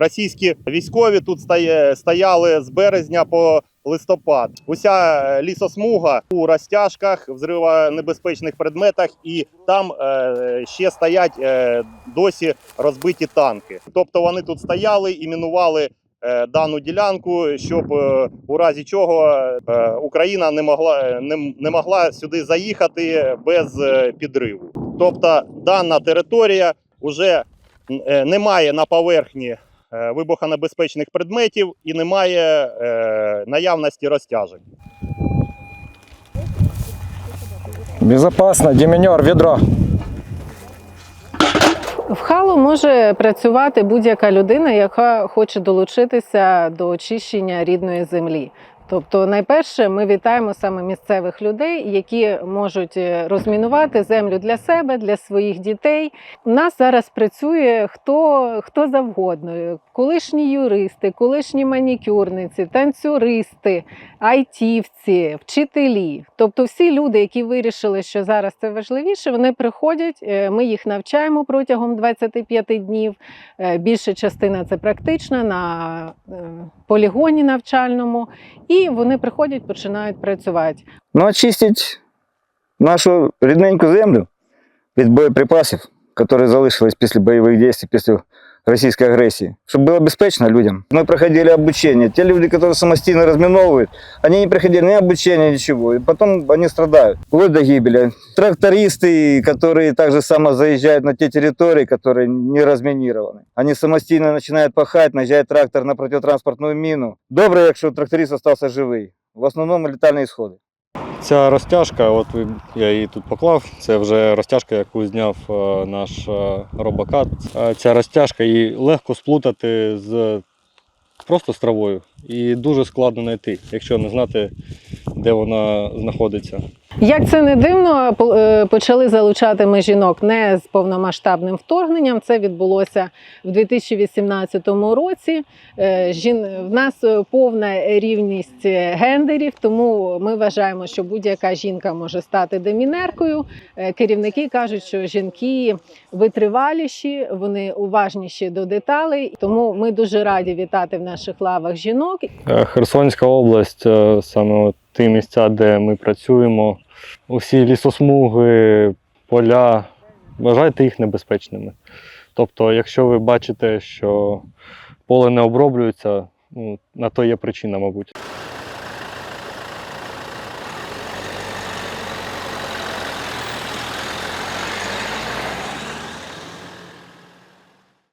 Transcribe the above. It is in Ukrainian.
Російські військові тут стояли з березня по листопад. Уся е, лісосмуга у розтяжках, взривонебезпечних предметах, і там е, ще стоять е, досі розбиті танки. Тобто вони тут стояли і мінували дану ділянку, щоб у разі чого Україна не могла не, могла сюди заїхати без підриву. Тобто дана територія вже немає на поверхні вибухонебезпечних предметів і немає е, наявності розтяжень. Безпечно, демінер, відро. В халу може працювати будь-яка людина, яка хоче долучитися до очищення рідної землі. Тобто, найперше, ми вітаємо саме місцевих людей, які можуть е, розмінувати землю для себе, для своїх дітей. У нас зараз працює хто, хто завгодно: колишні юристи, колишні манікюрниці, танцюристи, айтівці, вчителі. Тобто, всі люди, які вирішили, що зараз це важливіше, вони приходять. е, Ми їх навчаємо протягом 25 днів. Е, Більша частина це практична на полігоні навчальному, і вони приходять, починають працювати. Ну, очистить нашу рідненьку землю від боєприпасів, які залишились після бойових дій, після російської агресії, щоб було безпечно людям. Ми проходили обучение. Те люди, які самостійно розміновують, вони не проходили ни обучения, ничего. И потом они страдают, вплоть до гибели. Трактористы, которые также само заезжают на те территории, которые не разминированы. Они самостійно починають пахати, наїжджає трактор на протитранспортну міну. Добре, якщо тракторист залишився живий. В основному летальні ісходи. Ця розтяжка, от я її тут поклав. Це вже розтяжка, яку зняв е, наш е, робокат. Е, Ця розтяжка її легко сплутати з просто з травою. І дуже складно знайти, якщо не знати, де вона знаходиться. Як це не дивно, е, почали залучати ми жінок не з повномасштабним вторгненням. Це відбулося в 2018 році. Е, Жін... В нас е, повна рівність гендерів, тому ми вважаємо, що будь-яка жінка може стати демінеркою. Е, Керівники кажуть, що жінки витриваліші, вони уважніші до деталей. Тому ми дуже раді вітати в наших лавах жінок. Херсонська область, саме ті місця, де ми працюємо, усі лісосмуги, поля, вважайте їх небезпечними. Тобто, якщо ви бачите, що поле не оброблюється, ну, на то є причина, мабуть.